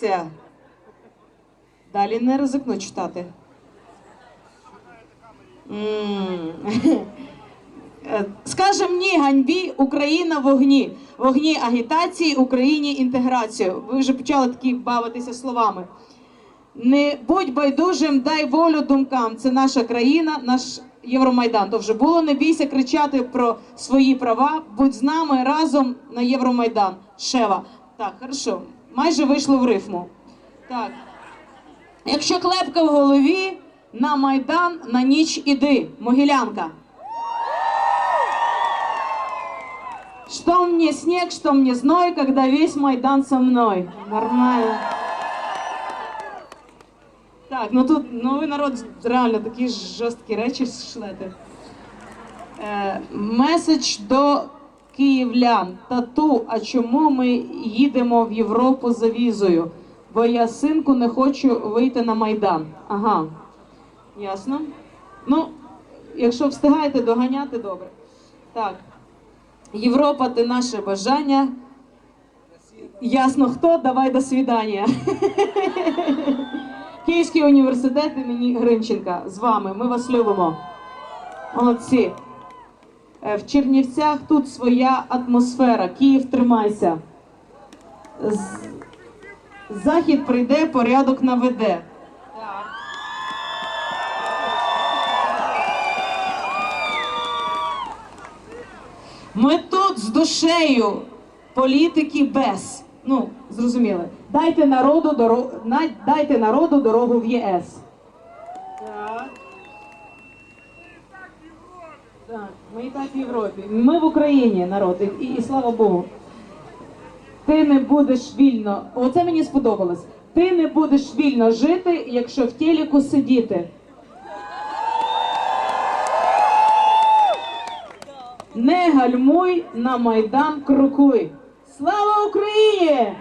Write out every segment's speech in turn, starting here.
Це. Далі не ризикну читати. Скажем ні ганьбі, Україна вогні. Вогні агітації, Україні інтеграцію. Ви вже почали такі бавитися словами. Не будь байдужим, дай волю думкам. Це наша країна, наш Євромайдан. То вже було. Не бійся кричати про свої права. Будь з нами разом на Євромайдан. Шева. Так, хорошо. Майже вийшло в рифму. Так. Якщо клепка в голові, на Майдан на ніч іди. Могилянка. Что мне снег, что мне зной, когда весь Майдан со мной. Нормально. Так, ну тут новий народ реально такі жорсткі речі шлете. Е, меседж до київлян. Тату, а чому ми їдемо в Європу за візою? Бо я синку не хочу вийти на Майдан. Ага. Ясно. Ну, якщо встигаєте доганяти, добре. Так. Європа ти наше бажання. Ясно хто, давай до свідання. Київський університет імені Гринченка. З вами. Ми вас любимо. Молодці. Е, В Чернівцях тут своя атмосфера. Київ тримайся. Захід прийде, порядок наведе. Ми тут з душею, політики без. Ну, зрозуміли. Дайте народу дорогу, дайте народу дорогу в ЄС. Так. Так, ми так в Європі. Ми в Україні, народ, і, і слава Богу. Ти не будеш вільно. Оце мені сподобалось. Ти не будеш вільно жити, якщо в телеку сидіти. Не гальмуй на Майдан крокуй. Слава Україні!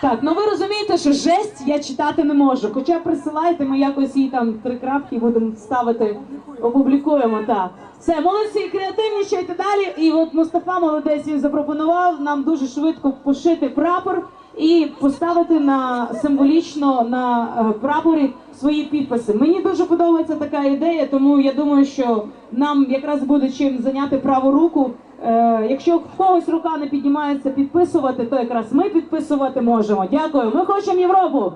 Так, ну ви розумієте, що жесть я читати не можу. Хоча присилайте, ми якось їй там три крапки будемо ставити, опублікуємо. Так. Все, молодці, креативнічайте далі. І от Мустафа молодець він запропонував нам дуже швидко пошити прапор і поставити на символічно на е, прапорі свої підписи. Мені дуже подобається така ідея, тому я думаю, що нам якраз буде чим зайняти праву руку. Е, якщо когось рука не піднімається підписувати, то якраз ми підписувати можемо. Дякую. Ми хочемо Європу.